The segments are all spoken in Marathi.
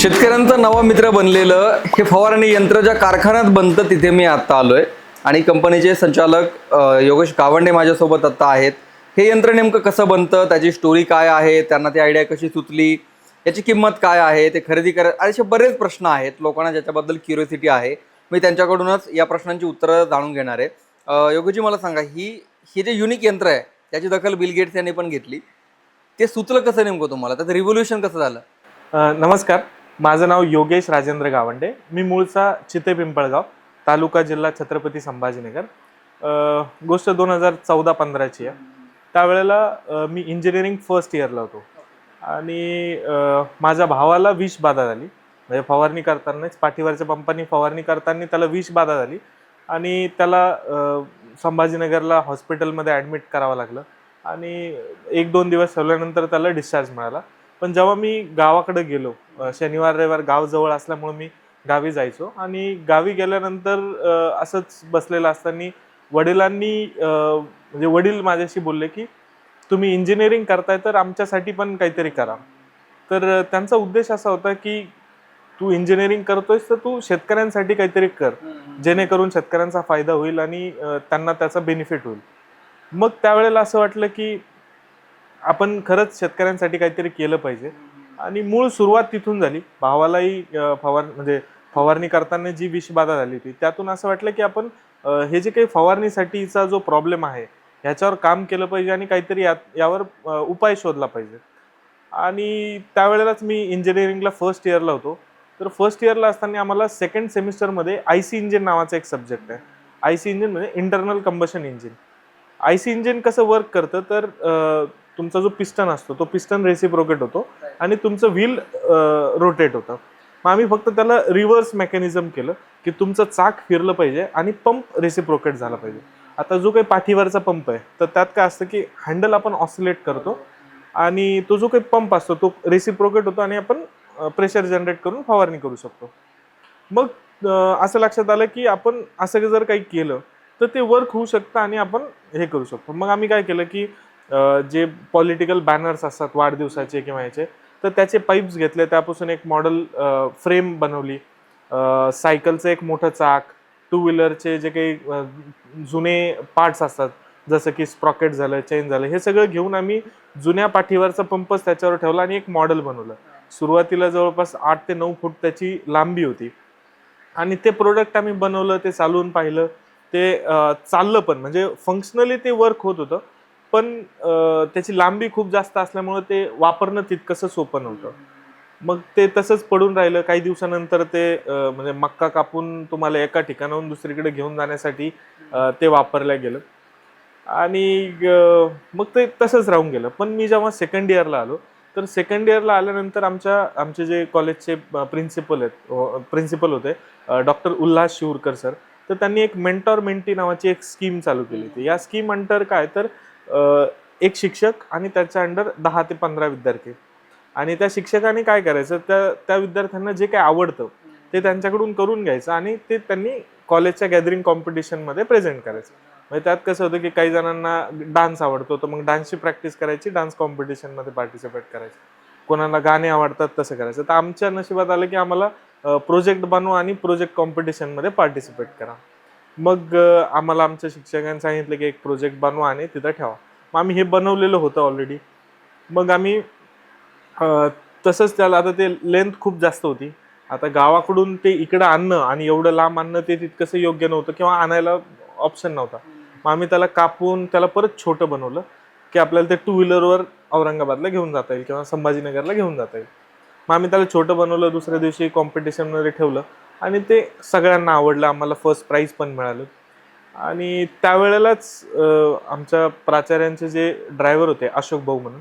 शेतकऱ्यांचं नवा मित्र बनलेलं हे फवारणी यंत्र ज्या कारखान्यात बनतं तिथे मी आत्ता आलोय. आणि कंपनीचे संचालक योगेश गावंडे माझ्यासोबत आत्ता आहेत. हे यंत्र नेमकं कसं बनतं त्याची स्टोरी काय आहे त्यांना ती आयडिया कशी सुचली याची किंमत काय आहे ते खरेदी करत असे बरेच प्रश्न आहेत. लोकांना ज्याच्याबद्दल क्युरियोसिटी आहे मी त्यांच्याकडूनच या प्रश्नांची उत्तरं जाणून घेणार आहे. योगजी मला सांगा ही हे जे युनिक यंत्र आहे त्याची दखल बिल गेट्स यांनी पण घेतली. ते सुचलं कसं नेमकं तुम्हाला? त्याचं रिव्होल्युशन कसं झालं? नमस्कार. माझं नाव योगेश राजेंद्र गावंडे. मी मूळचा चिते पिंपळगाव तालुका जिल्हा छत्रपती संभाजीनगर. गोष्ट दोन हजार चौदा पंधराची आहे. त्यावेळेला मी इंजिनिअरिंग फर्स्ट इयरला होतो. आणि माझ्या भावाला विष बाधा झाली. म्हणजे फवारणी करतानाच पाठीवरच्या पंपानी फवारणी करताना त्याला विष बाधा झाली. आणि त्याला संभाजीनगरला हॉस्पिटलमध्ये ॲडमिट करावं लागलं. आणि एक दोन दिवस ठेवल्यानंतर त्याला डिस्चार्ज मिळाला. पण जेव्हा मी गावाकडे गेलो शनिवार रविवार गाव जवळ असल्यामुळे मी गावी जायचो. आणि गावी गेल्यानंतर असंच बसलेलं असताना वडिलांनी म्हणजे वडील माझ्याशी बोलले की तुम्ही इंजिनिअरिंग करताय तर आमच्यासाठी पण काहीतरी करा. तर त्यांचा उद्देश असा होता की तू इंजिनिअरिंग करतोयस तर तू शेतकऱ्यांसाठी काहीतरी कर. जेणेकरून शेतकऱ्यांचा फायदा होईल आणि त्यांना त्याचा बेनिफिट होईल. मग त्यावेळेला असं वाटलं की आपण खरंच शेतकऱ्यांसाठी काहीतरी केलं पाहिजे. आणि मूळ सुरुवात तिथून झाली. भावालाही फवार म्हणजे फवारणी करताना जी विषबाधा झाली होती त्यातून असं वाटलं की आपण हे जे काही फवारणीसाठीचा जो प्रॉब्लेम आहे ह्याच्यावर काम केलं पाहिजे आणि काहीतरी या यावर उपाय शोधला पाहिजे. आणि त्यावेळेलाच मी इंजिनिअरिंगला फर्स्ट इयरला होतो. तर फर्स्ट इयरला असताना आम्हाला सेकंड सेमिस्टरमध्ये आय सी इंजिन नावाचा एक सब्जेक्ट आहे. आय सी इंजिन म्हणजे internal combustion engine I C engine कसं वर्क करतं? तर तुमचा जो पिस्टन असतो तो पिस्टन रेसिप्रोकेट होतो आणि तुमचं व्हील रोटेट होतं. मग आम्ही फक्त त्याला रिव्हर्स मेकॅनिझम केलं की तुमचं चाक फिरलं पाहिजे आणि पंप रेसिप्रोकेट झाला पाहिजे. आता जो काही पाठीवरचा पंप आहे तर त्यात काय असतं की हँडल आपण ऑसिलेट करतो आणि तो जो काही पंप असतो तो रेसिप्रोकेट होतो आणि आपण प्रेशर जनरेट करून फवारणी करू शकतो. मग असं लक्षात आलं की आपण असं जर काही केलं तर ते वर्क होऊ शकतं आणि आपण हे करू शकतो. मग आम्ही काय केलं की जे पॉलिटिकल बॅनर्स असतात वाढदिवसाचे किंवा याचे तर त्याचे पाईप्स घेतले. त्यापासून एक मॉडेल फ्रेम बनवली. सायकलचं एक मोठं चाक टू व्हीलरचे जे काही जुने पार्ट्स असतात जसं की स्प्रॉकेट झालं चेन झालं हे सगळं घेऊन आम्ही जुन्या पाठीवरचा पंपच त्याच्यावर ठेवला आणि एक मॉडेल बनवलं. सुरुवातीला जवळपास आठ ते नऊ फूट त्याची लांबी होती. आणि ते प्रोडक्ट आम्ही बनवलं ते चालवून पाहिलं. ते चाललं पण म्हणजे फंक्शनली ते वर्क होत होतं. पण त्याची लांबी खूप जास्त असल्यामुळे ते वापरणं तितकंसं सोपं नव्हतं. मग ते तसंच पडून राहिलं. काही दिवसानंतर ते म्हणजे मक्का कापून तुम्हाला एका ठिकाणाहून दुसरीकडे घेऊन जाण्यासाठी ते वापरलं गेलं. आणि मग ते तसंच राहून गेलं. पण मी जेव्हा सेकंड इयरला आलो तर सेकंड इयरला आल्यानंतर आमच्या आमचे जे कॉलेजचे प्रिन्सिपल आहेत प्रिन्सिपल होते डॉक्टर उल्हास शिवरकर सर तर त्यांनी एक मेंटॉर मेंटी नावाची एक स्कीम चालू केली होती. या स्कीम अंडर काय? तर एक शिक्षक आणि त्याच्या अंडर दहा ते पंधरा विद्यार्थी. आणि त्या शिक्षकाने काय करायचं त्या त्या विद्यार्थ्यांना जे काय आवडतं ते त्यांच्याकडून करून घ्यायचं आणि ते त्यांनी कॉलेजच्या गॅदरिंग कॉम्पिटिशनमध्ये प्रेझेंट करायचं. म्हणजे त्यात कसं होतं की काही जणांना डान्स आवडतो तर मग डान्सची प्रॅक्टिस करायची डान्स कॉम्पिटिशनमध्ये पार्टिसिपेट करायचं. कोणाला गाणे आवडतात तसं करायचं. तर आमच्या नशिबात आलं की आम्हाला प्रोजेक्ट बनवा आणि प्रोजेक्ट कॉम्पिटिशनमध्ये पार्टिसिपेट करा. मग आम्हाला आमच्या शिक्षकांनी सांगितलं की एक प्रोजेक्ट बनवा आणि तिथं ठेवा. मग आम्ही हे बनवलेलं होतं ऑलरेडी मग आम्ही तसंच त्याला आता ते लेंथ खूप जास्त होती. आता गावाकडून ते इकडं आणणं आणि एवढं लांब आणणं ते तितकंसं योग्य नव्हतं किंवा आणायला ऑप्शन नव्हता. मग आम्ही त्याला कापून त्याला परत छोटं बनवलं की आपल्याला ते टू व्हीलरवर औरंगाबादला घेऊन जाता येईल किंवा संभाजीनगरला घेऊन जाता येईल. मग आम्ही त्याला छोटं बनवलं दुसऱ्या दिवशी कॉम्पिटिशनमध्ये ठेवलं. आणि ते सगळ्यांना आवडलं आम्हाला फर्स्ट प्राईज पण मिळालं. आणि त्यावेळेलाच आमच्या प्राचार्यांचे जे ड्रायव्हर होते अशोक भाऊ म्हणून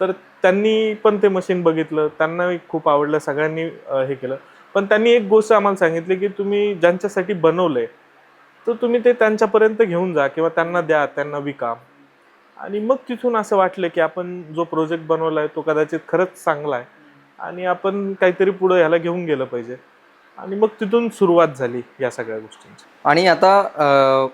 तर त्यांनी पण ते मशीन बघितलं. त्यांनाही खूप आवडलं सगळ्यांनी हे केलं. पण त्यांनी एक गोष्ट आम्हाला सांगितली की तुम्ही ज्यांच्यासाठी बनवलंय तर तुम्ही ते त्यांच्यापर्यंत घेऊन जा किंवा त्यांना द्या त्यांना विका. आणि मग तिथून असं वाटलं की आपण जो प्रोजेक्ट बनवला आहे तो कदाचित खरंच चांगला आहे. आणि आपण काहीतरी पुढं ह्याला घेऊन गेलं पाहिजे. आणि मग तिथून सुरुवात झाली या सगळ्या गोष्टींची. आणि आता अं,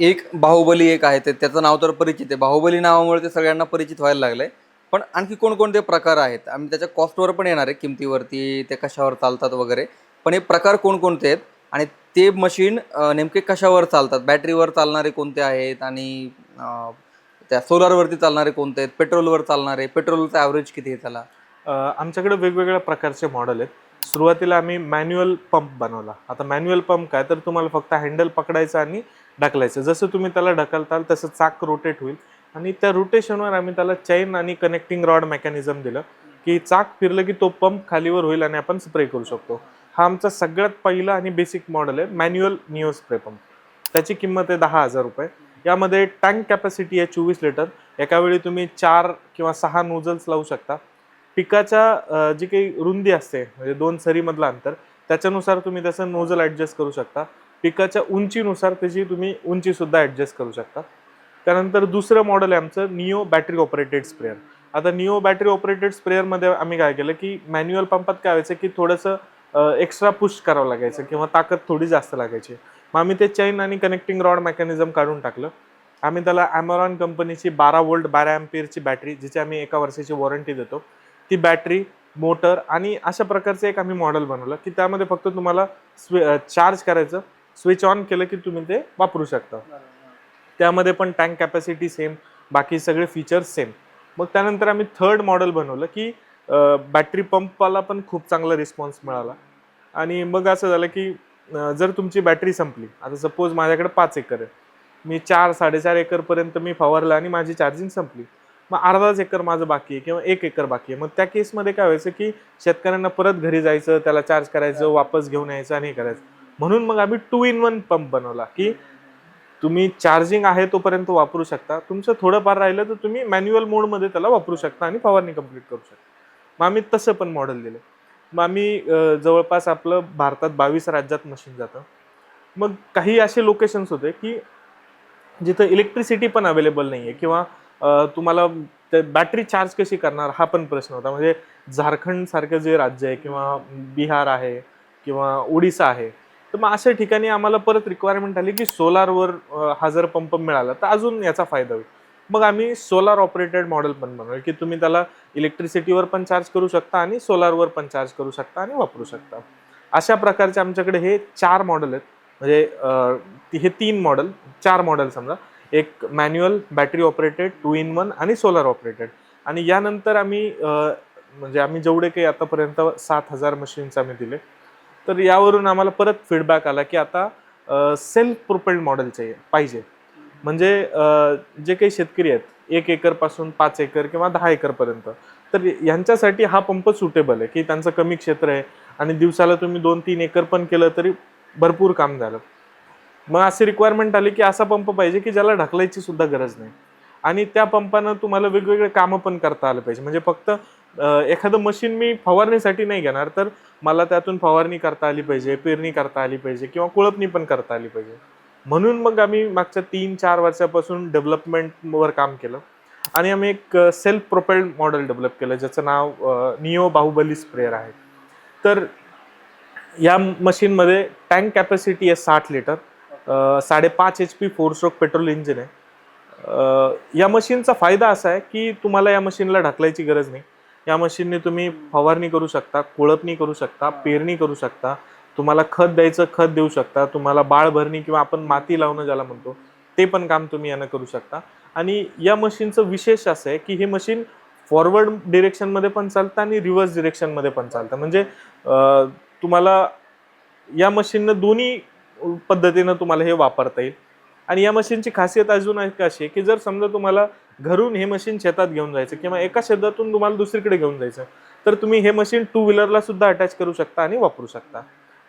एक बाहुबली एक आहे ते त्याचं नाव तर परिचित आहे. बाहुबली नावामुळे ते सगळ्यांना परिचित व्हायला लागलंय. पण आणखी कोणकोणते प्रकार आहेत? आम्ही त्याच्या कॉस्टवर पण येणार आहे किमतीवरती ते कशावर चालतात वगैरे. पण हे प्रकार कोणकोणते आहेत? आणि ते मशीन नेमके कशावर चालतात? बॅटरीवर चालणारे कोणते आहेत? आणि अं, त्या सोलारवरती चालणारे कोणते आहेत? पेट्रोलवर चालणारे पेट्रोलचं ॲव्हरेज किती आहे त्याला? अ, आमच्याकडे वेगवेगळ्या प्रकारचे मॉडेल आहेत. सुरुवातीला आम्ही मॅन्युअल पंप बनवला. आता मॅन्युअल पंप काय तर तुम्हाला फक्त हँडल पकडायचं आणि ढकलायचं. जसं तुम्ही त्याला ढकलताल तसं चाक रोटेट होईल. आणि त्या रोटेशनवर आम्ही त्याला चैन आणि कनेक्टिंग रॉड मेकॅनिझम दिलं की चाक फिरलं की तो पंप खालीवर होईल आणि आपण स्प्रे करू शकतो. हा आमचा सगळ्यात पहिला आणि बेसिक मॉडेल आहे मॅन्युअल निओ स्प्रे पंप त्याची किंमत आहे दहा हजार रुपये. यामध्ये टँक कॅपॅसिटी आहे चोवीस लिटर एकावेळी तुम्ही चार किंवा सहा नोझल्स लावू शकता. पिकाच्या जी काही रुंदी असते म्हणजे दोन सरीमधलं अंतर त्याच्यानुसार तुम्ही त्याचं नोझल ॲडजस्ट करू शकता. पिकाच्या उंचीनुसार त्याची तुम्ही उंचीसुद्धा ॲडजस्ट करू शकता. त्यानंतर दुसरं मॉडेल आहे आमचं निओ बॅटरी ऑपरेटेड स्प्रेअर. आता निओ बॅटरी ऑपरेटेड स्प्रेअरमध्ये आम्ही काय केलं की मॅन्युअल पंपात काय व्हायचं की थोडंसं एक्स्ट्रा पुश करावं लागायचं किंवा ताकद थोडी जास्त लागायची. मग आम्ही ते चैन आणि कनेक्टिंग रॉड मेकॅनिझम काढून टाकलं. आम्ही त्याला ॲमरॉन कंपनीची बारा वोल्ट बारा एम्पियरची बॅटरी जिची आम्ही एका वर्षाची वॉरंटी देतो. ती बॅटरी मोटर आणि अशा प्रकारचं एक आम्ही मॉडेल बनवलं की त्यामध्ये फक्त तुम्हाला स्वि चार्ज करायचं स्विच ऑन केलं की तुम्ही ते वापरू शकता. त्यामध्ये पण टँक कॅपॅसिटी सेम बाकी सगळे फीचर्स सेम मग त्यानंतर आम्ही थर्ड मॉडेल बनवलं की बॅटरी पंपवाला पण खूप चांगला रिस्पॉन्स मिळाला. आणि मग असं झालं की जर तुमची बॅटरी संपली आता सपोज माझ्याकडे पाच एकर आहे. मी चार साडेचार एकरपर्यंत मी फवारलं आणि माझी चार्जिंग संपली. मग अर्धाच एकर माझं बाकी आहे किंवा एक एकर बाकी आहे. मग त्या केसमध्ये काय व्हायचं की शेतकऱ्यांना परत घरी जायचं त्याला चार्ज करायचं वापस घेऊन यायचं आणि हे करायचं. म्हणून मग आम्ही टू इन वन पंप बनवला की तुम्ही चार्जिंग आहे तोपर्यंत वापरू शकता. तुमचं थोडंफार राहिलं तर तुम्ही मॅन्युअल मोडमध्ये त्याला वापरू शकता आणि फवारणी कंप्लीट करू शकता. मग आम्ही तसं पण मॉडेल दिलं. मग आम्ही जवळपास आपलं भारतात बावीस राज्यात मशीन जातं. मग काही असे लोकेशन्स होते की जिथं इलेक्ट्रिसिटी पण अवेलेबल नाही आहे किंवा तुम्हाला बॅटरी चार्ज कशी करणार हा पण प्रश्न होता. म्हणजे झारखंड सारखं जे राज्य आहे किंवा बिहार आहे किंवा ओडिसा आहे तर मग अशा ठिकाणी आम्हाला परत रिक्वायरमेंट आली की सोलारवर हा जर पंप मिळाला तर अजून याचा फायदा होईल. मग आम्ही सोलार ऑपरेटेड मॉडेल पण बनवलं की तुम्ही त्याला इलेक्ट्रिसिटीवर पण चार्ज करू शकता आणि सोलारवर पण चार्ज करू शकता आणि वापरू शकता. अशा प्रकारचे आमच्याकडे हे चार मॉडेल आहेत. म्हणजे हे तीन मॉडेल चार मॉडेल समजा. एक manual battery operated two in one आणि सोलार ऑपरेटेड आणि यानंतर आम्ही म्हणजे आम्ही जेवढे काही आतापर्यंत सात हजार मशीन्स आम्ही दिले तर यावरून आम्हाला परत फीडबॅक आला की आता सेल्फ प्रोपेल्ड मॉडेल पाहिजे. म्हणजे जे काही शेतकरी आहेत एक एकरपासून पाच एकर किंवा दहा एकरपर्यंत तर यांच्यासाठी हा पंप सुटेबल आहे की त्यांचं कमी क्षेत्र आहे आणि दिवसाला तुम्ही दोन तीन एकर पण केलं तरी भरपूर काम झालं. मग अशी रिक्वायरमेंट आली की असा पंप पाहिजे की ज्याला ढकलायची सुद्धा गरज नाही. आणि त्या पंपानं तुम्हाला वेगवेगळे कामं पण करता आलं पाहिजे. म्हणजे फक्त एखादं मशीन मी फवारणीसाठी नाही घेणार तर मला त्यातून फवारणी करता आली पाहिजे पेरणी करता आली पाहिजे किंवा कुळपणी पण करता आली पाहिजे. म्हणून मग आम्ही मागच्या तीन चार वर्षापासून डेव्हलपमेंटवर काम केलं. आणि आम्ही एक सेल्फ प्रोपेल्ड मॉडेल डेव्हलप केलं ज्याचं नाव निओ बाहुबली स्प्रेअर आहे. तर या मशीनमध्ये टँक कॅपॅसिटी आहे साठ लिटर साडेपाच H P four stroke petrol engine आहे. या मशीनचा फायदा असा आहे की तुम्हाला या मशीनला ढकलायची गरज नाही. या मशीनने तुम्ही फवारणी करू शकता कोळपणी करू शकता पेरणी करू शकता तुम्हाला खत द्यायचं खत देऊ शकता तुम्हाला बाळ भरणी किंवा आपण माती लावणं ज्याला म्हणतो ते पण काम तुम्ही यानं करू शकता. आणि या मशीनचं विशेष असं आहे की हे मशीन फॉरवर्ड डिरेक्शनमध्ये पण चालतं आणि रिव्हर्स डिरेक्शनमध्ये पण चालतं. म्हणजे तुम्हाला या मशीननं दोन्ही पद्धतीनं तुम्हाला हे वापरता येईल. आणि या मशीनची खासियत अजून एक अशी आहे की जर समजा तुम्हाला घरून हे मशीन शेतात घेऊन जायचं किंवा एका शेतातून तुम्हाला दुसरीकडे घेऊन जायचं तर तुम्ही हे मशीन टू व्हीलरला सुद्धा अटॅच करू शकता आणि वापरू शकता.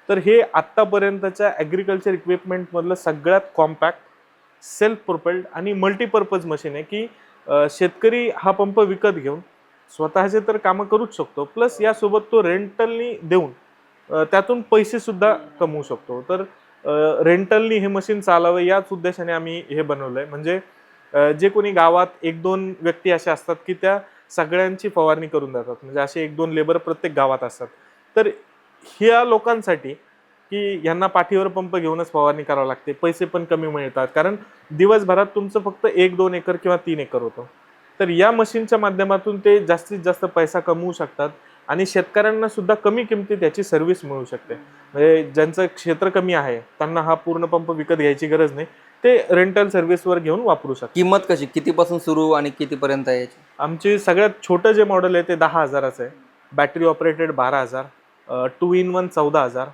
तर हे आत्तापर्यंतच्या ॲग्रिकल्चर इक्विपमेंटमधलं सगळ्यात कॉम्पॅक्ट सेल्फ प्रोपेल्ड आणि मल्टीपर्पज मशीन आहे की शेतकरी हा पंप विकत घेऊन स्वतःचे तर कामं करूच शकतो प्लस यासोबत तो रेंटलनी देऊन त्यातून पैसेसुद्धा कमवू शकतो. तर रेंटलनी हे मशीन चालावं याच उद्देशाने आम्ही हे बनवलं आहे म्हणजे जे कोणी गावात एक दोन व्यक्ती अशा असतात की त्या सगळ्यांची फवारणी करून जातात म्हणजे असे एक दोन लेबर प्रत्येक गावात असतात. तर ह्या लोकांसाठी की यांना पाठीवर पंप घेऊनच फवारणी करावं लागते. पैसे पण कमी मिळतात. कारण दिवसभरात तुमचं फक्त एक दोन एकर किंवा तीन एकर होतं. तर या मशीनच्या माध्यमातून ते जास्तीत जास्त पैसा कमवू शकतात. आणि शेतकऱ्यांना सुद्धा कमी किमतीत याची सर्व्हिस मिळू शकते. म्हणजे ज्यांचं क्षेत्र कमी आहे त्यांना हा पूर्ण पंप विकत घ्यायची गरज नाही. ते रेंटल सर्व्हिसवर घेऊन वापरू शकतात. किंमत कशी? कितीपासून सुरू आणि कितीपर्यंत आहे याची? आमची सगळ्यात छोटं जे मॉडेल आहे ते दहा हजाराचं आहे. बॅटरी ऑपरेटेड बारा हजार टू इन वन चौदा हजार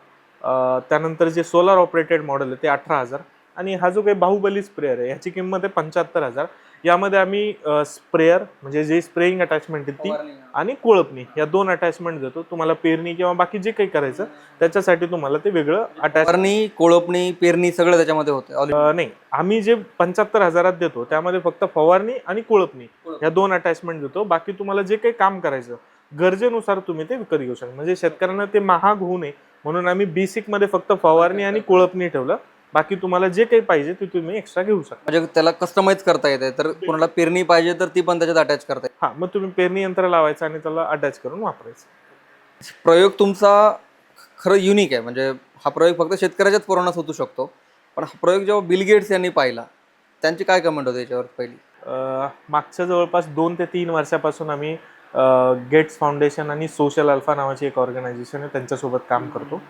त्यानंतर जे सोलार ऑपरेटेड मॉडेल आहे ते अठरा हजार. आणि हा जो काही बाहुबली स्प्रेअर आहे ह्याची किंमत आहे पंच्याहत्तर हजार. यामध्ये आम्ही स्प्रेअर म्हणजे जे स्प्रेइंग अटॅचमेंट आहे ती आणि कोळपणी या दोन अटॅचमेंट देतो. तुम्हाला पेरणी किंवा बाकी जे काही करायचं त्याच्यासाठी तुम्हाला ते वेगळं अटॅच फवारणी कोळपणी पेरणी सगळं त्याच्यामध्ये होते. नाही. आम्ही जे पंच्याहत्तर हजारात देतो त्यामध्ये फक्त फवारणी आणि कोळपणी या दोन अटॅचमेंट देतो. बाकी तुम्हाला जे काही काम करायचं गरजेनुसार तुम्ही ते विकत घेऊ शकता. म्हणजे शेतकऱ्यांना ते महाग होऊ नये. म्हणून आम्ही बेसिकमध्ये फक्त फवारणी आणि कोळपणी ठेवलं. बाकी तुम्हाला जे काही पाहिजे ते तुम्ही एक्स्ट्रा घेऊ शकता. म्हणजे त्याला कस्टमाइज करता येते तर कोणाला पेरणी पाहिजे तर ती पण त्याच्यात अटॅच करता येते. हा मग तुम्ही पेरणी यंत्र लावायचं आणि त्याला अटॅच करून वापरायचं. प्रयोग तुमचा खरं युनिक आहे. म्हणजे हा प्रयोग फक्त शेतकऱ्याच्याच पुरवण्यास होतो शकतो. पण हा प्रयोग जेव्हा बिल गेट्स यांनी पाहिला त्यांची काय कमेंट होते याच्यावर पहिली? मागच्या जवळपास दोन ते तीन वर्षापासून आम्ही गेट्स फाउंडेशन आणि सोशल अल्फा नावाची एक ऑर्गनायझेशन आहे त्यांच्यासोबत काम करतो.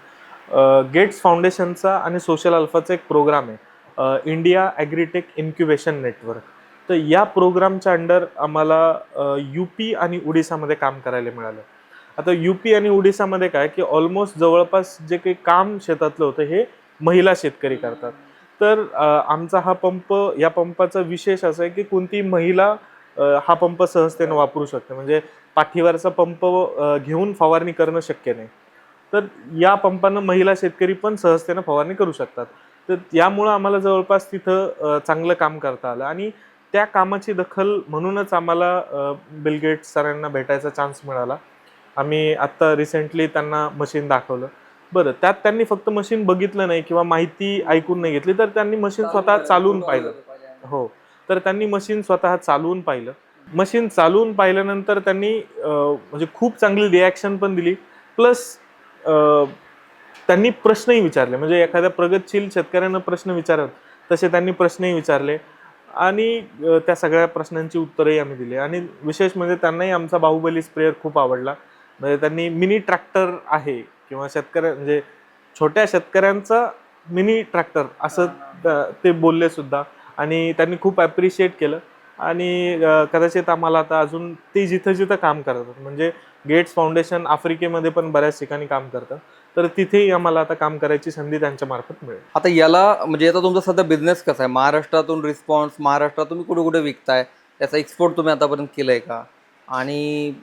गेट्स फाउंडेशनचा आणि सोशल अल्फाचा एक प्रोग्राम आहे. India agritech incubation network. तर या प्रोग्रामच्या अंडर आम्हाला यू पी आणि ओडिसामध्ये काम करायला मिळालं. आता यू पी आणि ओडिसामध्ये काय की ऑलमोस्ट जवळपास जे काही काम शेतातलं होतं हे महिला शेतकरी करतात. तर आमचा हा पंप या पंपाचा विशेष असा आहे की कोणती महिला हा पंप सहजतेने वापरू शकते. म्हणजे पाठीवरचा पंप घेऊन फवारणी करणं शक्य नाही. तर या पंपानं महिला शेतकरी पण सहजतेनं फवारणी करू शकतात. तर यामुळं आम्हाला जवळपास तिथं चांगलं काम करता आलं. आणि त्या कामाची दखल म्हणूनच आम्हाला अ, बिल गेट्स सरांना भेटायचा चान्स मिळाला. आम्ही आत्ता रिसेंटली त्यांना मशीन दाखवलं. बरं त्यात त्यांनी फक्त मशीन बघितलं नाही किंवा माहिती ऐकून नाही घेतली तर त्यांनी मशीन स्वतः चालवून पाहिलं. हो तर त्यांनी मशीन स्वतः चालवून पाहिलं. मशीन चालवून पाहिल्यानंतर त्यांनी म्हणजे खूप चांगली रिॲक्शन पण दिली. प्लस त्यांनी प्रश्नही विचारले. म्हणजे एखाद्या प्रगतशील शेतकऱ्यांना प्रश्न विचारत तसे त्यांनी प्रश्नही विचारले आणि त्या सगळ्या प्रश्नांची उत्तरही आम्ही दिली. आणि विशेष म्हणजे त्यांनाही आमचा बाहुबली स्प्रेअर खूप आवडला. म्हणजे त्यांनी मिनी ट्रॅक्टर आहे किंवा शेतकऱ्या म्हणजे छोट्या शेतकऱ्यांचा मिनी ट्रॅक्टर असं ते बोलले सुद्धा. आणि त्यांनी खूप ॲप्रिशिएट केलं. आणि कदाचित आम्हाला आता अजून ते जिथं जिथं काम करतात म्हणजे गेट्स फाउंडेशन आफ्रिकेमध्ये पण बऱ्याच ठिकाणी काम करतं तर तिथेही आम्हाला आता काम करायची संधी त्यांच्या मार्फत मिळेल. आता याला म्हणजे आता तुमचा सध्या बिझनेस कसा आहे? महाराष्ट्रातून रिस्पॉन्स महाराष्ट्रात तुम्ही कुठे कुठे विकताय? त्याचा एक्सपोर्ट तुम्ही आतापर्यंत केलाय का? आणि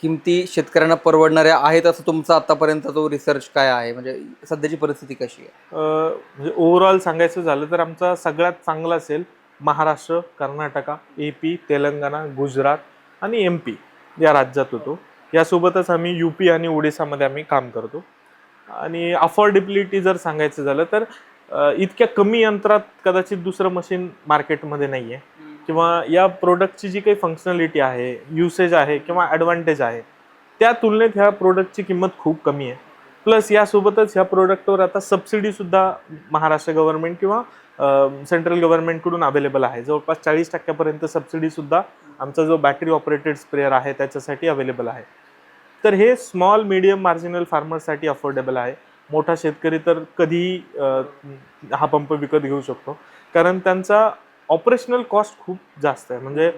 किमती शेतकऱ्यांना परवडणाऱ्या आहेत असं तुमचा आतापर्यंत जो रिसर्च काय आहे? म्हणजे सध्याची परिस्थिती कशी आहे? म्हणजे ओव्हरऑल सांगायचं झालं तर आमचा सगळ्यात चांगला असेल महाराष्ट्र कर्नाटका ए पी तेलंगणा गुजरात आणि एम पी या राज्यात होतो. यासोबतच आम्ही यू पी आणि ओडिसामध्ये आम्ही काम करतो. आणि अफोर्डेबिलिटी जर सांगायचं झालं तर इतक्या कमी यंत्रात कदाचित दुसरं मशीन मार्केटमध्ये नाही आहे किंवा या प्रोडक्टची जी काही फंक्शनॅलिटी आहे युसेज आहे किंवा ॲडव्हान्टेज आहे त्या तुलनेत ह्या प्रोडक्टची किंमत खूप कमी आहे. प्लस यासोबतच ह्या प्रोडक्टवर आता सबसिडीसुद्धा महाराष्ट्र गव्हर्नमेंट किंवा सेंट्रल गव्हर्नमेंटकडून अवेलेबल आहे. जवळपास चाळीस टक्क्यापर्यंत सबसिडीसुद्धा आमचा जो बॅटरी ऑपरेटेड स्प्रेअर आहे त्याच्यासाठी अवेलेबल आहे. तर हे स्मॉल मीडियम मार्जिनल फार्मर्ससाठी अफोर्डेबल आहे. मोठा शेतकरी तर कधीही हा पंप विकत घेऊ शकतो. कारण त्यांचा ऑपरेशनल कॉस्ट खूप जास्त आहे. म्हणजे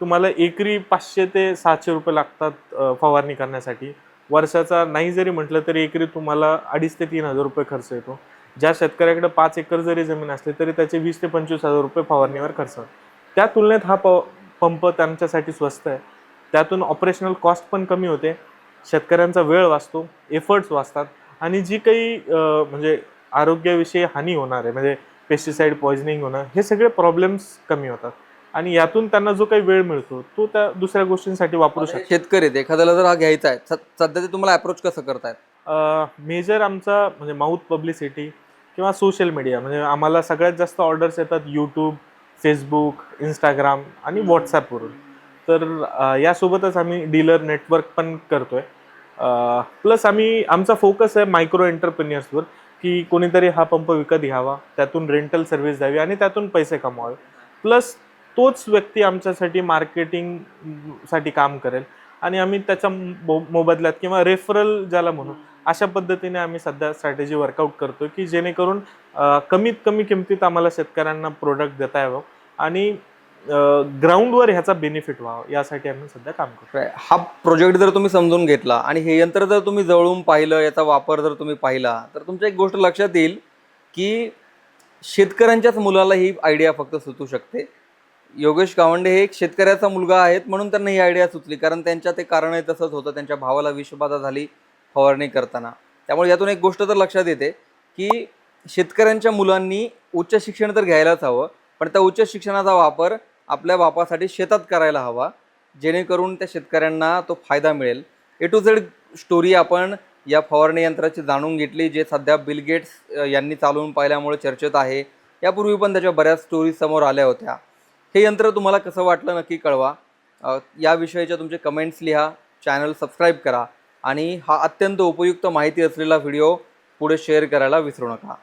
तुम्हाला एकरी पाचशे ते सातशे रुपये लागतात फवारणी करण्यासाठी. वर्षाचा नाही जरी म्हटलं तरी एकरी तुम्हाला अडीच ते तीन हजार रुपये खर्च येतो. ज्या शेतकऱ्याकडे पाच एकर जरी जमीन असली तरी त्याचे वीस ते पंचवीस हजार रुपये फवारणीवर खर्च. त्या तुलनेत हा प पंप त्यांच्यासाठी स्वस्त आहे. त्यातून ऑपरेशनल कॉस्ट पण कमी होते. शेतकऱ्यांचा वेळ वाचतो एफर्ट्स वाचतात आणि जी काही म्हणजे आरोग्याविषयी हानी होणार आहे म्हणजे पेस्टिसाईड पॉइझनिंग होणं हे सगळे प्रॉब्लेम्स कमी होतात. आणि यातून त्यांना जो काही वेळ मिळतो तो त्या दुसऱ्या गोष्टींसाठी वापरू शकतात. शेतकरी एखाद्याला जर हा घ्यायचा आहे सध्या ते तुम्हाला अप्रोच कसं करतायत? मेजर आमचा म्हणजे माउथ पब्लिसिटी किंवा सोशल मीडिया म्हणजे आम्हाला सगळ्यात जास्त ऑर्डर्स येतात यूट्यूब फेसबुक इंस्टाग्राम आणि व्हॉट्सॲपवरून तर यासोबतच आम्ही डीलर नेटवर्क पण करतोय. प्लस आम्ही आमचा फोकस आहे मायक्रो एंटरप्रिन्युअर्सवर की कोणीतरी हा पंप विकत घ्यावा त्यातून रेंटल सर्व्हिस द्यावी आणि त्यातून पैसे कमवावे. प्लस तोच व्यक्ती आमच्यासाठी मार्केटिंगसाठी काम करेल आणि आम्ही त्याच्या मो- मोबदल्यात किंवा रेफरल ज्याला म्हणू अशा पद्धतीने आम्ही सध्या स्ट्रॅटेजी वर्कआउट करतो की जेणेकरून कमीत कमी किमतीत आम्हाला शेतकऱ्यांना प्रोडक्ट देता यावं आणि ग्राउंडवर ह्याचा बेनिफिट व्हावा यासाठी आम्ही सध्या काम करतो हा प्रोजेक्ट जर तुम्ही समजून घेतला आणि हे यंत्र जर तुम्ही जवळून पाहिलं याचा वापर जर तुम्ही पाहिला तर तुमच्या एक गोष्ट लक्षात येईल की शेतकऱ्यांच्याच मुलाला ही आयडिया फक्त सुचू शकते. योगेश गावंडे हे एक शेतकऱ्याचा मुलगा आहेत म्हणून त्यांना ही आयडिया सुचली कारण त्यांच्या ते कारणही तसंच होतं त्यांच्या भावाला विषबाधा झाली. फवारणी करताना. त्यामुळे यातून एक गोष्ट तर लक्षात येते की शेतकऱ्यांच्या मुलांनी उच्च शिक्षण तर घ्यायलाच हवं पण त्या उच्च शिक्षणाचा वापर आपल्या बापासाठी शेतात करायला हवा जेणेकरून त्या शेतकऱ्यांना तो फायदा मिळेल. ए टू झेड स्टोरी आपण या फवारणी यंत्राची जाणून घेतली जे सध्या बिल गेट्स यांनी चालवून पाहिल्यामुळे चर्चेत आहे. यापूर्वी पण त्याच्या बऱ्याच स्टोरी समोर आल्या होत्या. हे यंत्र तुम्हाला कसं वाटलं नक्की कळवा. याविषयीच्या तुमचे कमेंट्स लिहा चॅनल सबस्क्राईब करा. आणि हा अत्यंत उपयुक्त माहिती असलेला व्हिडिओ पुढे शेअर करायला विसरू नका.